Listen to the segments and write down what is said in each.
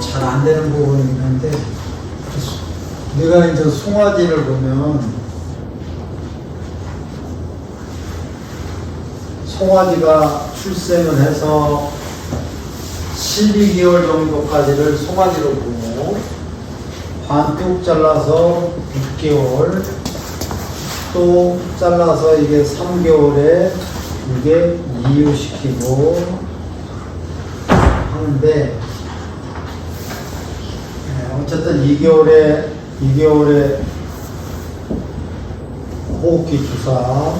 잘 안 되는 부분이긴 한데 우리가 이제 송아지를 보면 송아지가 출생을 해서 12개월 정도까지를 송아지로 보고 반뚝 잘라서 6개월 또 잘라서 이게 3개월에 이게 이유시키고 하는데 네, 어쨌든 2개월에 2개월에 호흡기 주사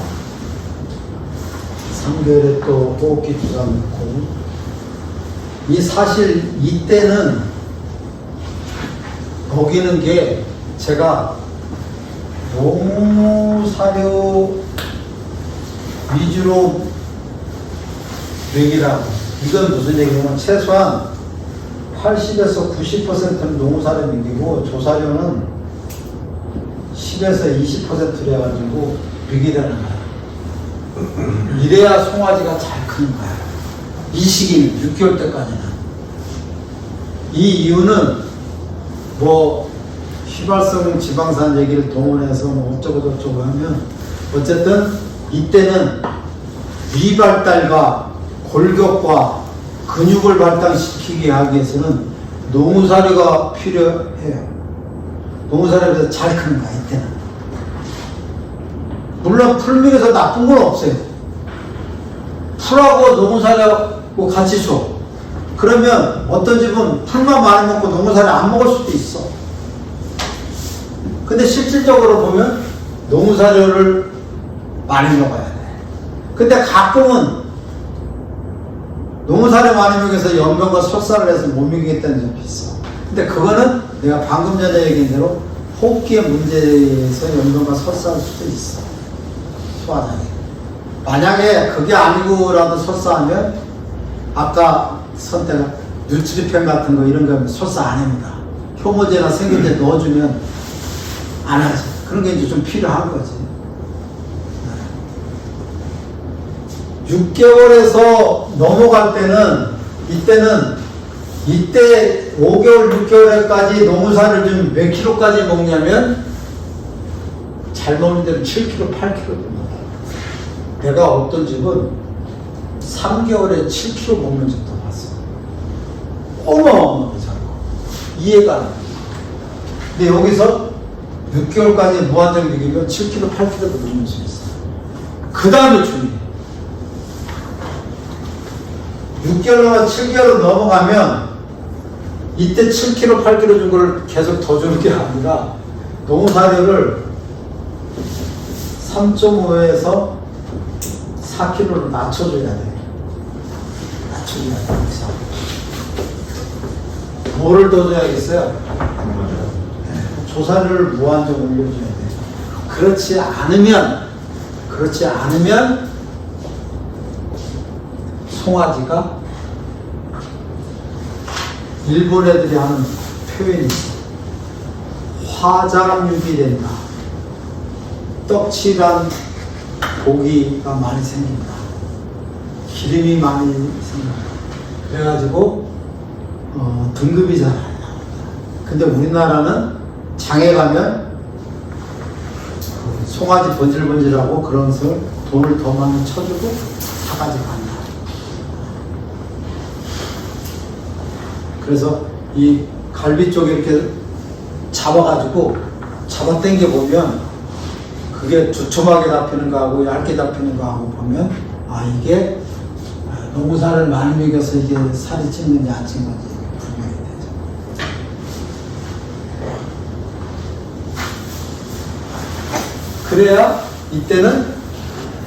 3개월에 또 호흡기 주사 넣고. 이 사실 이때는 먹이는 게 제가 너무 사료 위주로 먹이라고. 이건 무슨 얘기냐면 최소한 80에서 90%는 농사를 먹이고 조사료는 10에서 20%를 해가지고 먹이라는 거야. 이래야 송아지가 잘 크는 거야. 이 시기 6개월 때까지는. 이 이유는 뭐 휘발성 지방산 얘기를 동원해서 뭐 어쩌고 저쩌고 하면 어쨌든 이때는 위발달과 골격과 근육을 발달시키게 하기 위해서는 농사료가 필요해요. 농사료에서 잘 크는 거야 이때는. 물론 풀ምግ에서 나쁜 건 없어요. 풀하고 뭐 같이 줘. 그러면 어떤 집은 풀만 많이 먹고 농사료 안 먹을 수도 있어. 근데 실질적으로 보면 농사료를 많이 먹어야 돼. 근데 가끔은 농사료 많이 먹여서 연병과 설사를 해서 못 먹이겠다는 점이 있어. 근데 그거는 내가 방금 전에 얘기한 대로 호흡기의 문제에서 연병과 설사할 수도 있어. 소화장애. 만약에 그게 아니고라도 설사하면 아까 선택한 뉴트리펜 같은 거 이런 거 설사 안 합니다. 효모제나 생균제 넣어주면 안 하지. 그런 게 이제 좀 필요한 거지. 6개월에서 넘어갈 때는 이때는 이때 5개월, 6개월까지 농사를 좀 몇 킬로까지 먹냐면 잘 먹는 데는 7kg, 8kg도 먹어. 내가 어떤 집은 3개월에 7kg 먹는 집도 봤어. 어마어마하게 잘 먹어. 이해가 안 돼. 근데 여기서 6개월까지 무한정 먹이면 7kg, 8kg도 먹는 수 있어. 그 다음에 중요해. 6개월만 7개월 넘어가면 이때 7kg, 8kg 준걸 계속 더 주는 게 아니라 농사료를 3.5에서 4kg로 낮춰줘야 돼. 낮춰줘야 돼. 그래서 뭐를 더 줘야겠어요? 조사료를 무한정으로 올려줘야 돼. 그렇지 않으면, 그렇지 않으면, 송아지가 일본 애들이 하는 표현이. 화장육이 된다. 떡칠한 고기가 많이 생긴다. 기름이 많이 생긴다. 그래가지고, 어, 등급이 잘 안 나온다. 근데 우리나라는 장에 가면 그 송아지 번질번질하고 그런 서 돈을 더 많이 쳐주고 사가지고 간다. 그래서 이 갈비 쪽에 이렇게 잡아가지고 잡아 당겨 보면 그게 두툼하게 잡히는 거하고 얇게 잡히는 거하고 보면 아 이게 농사를 많이 먹여서 이게 살이 찌는 야채인 건지 분명히 되죠. 그래야 이때는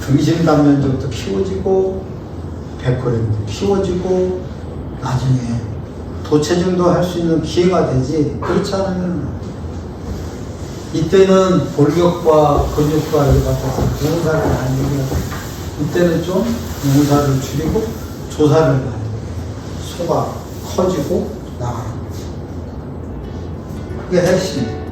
등심 단면적도 키워지고 백호림도 키워지고 나중에 도체증도 할 수 있는 기회가 되지. 그렇지 않으면 이때는 골격과 근육과 이거 같아서 농사를 많이 먹여 이때는 좀 농사를 줄이고 조사를 먹여 소가 커지고 나가는 거지. 그게 핵심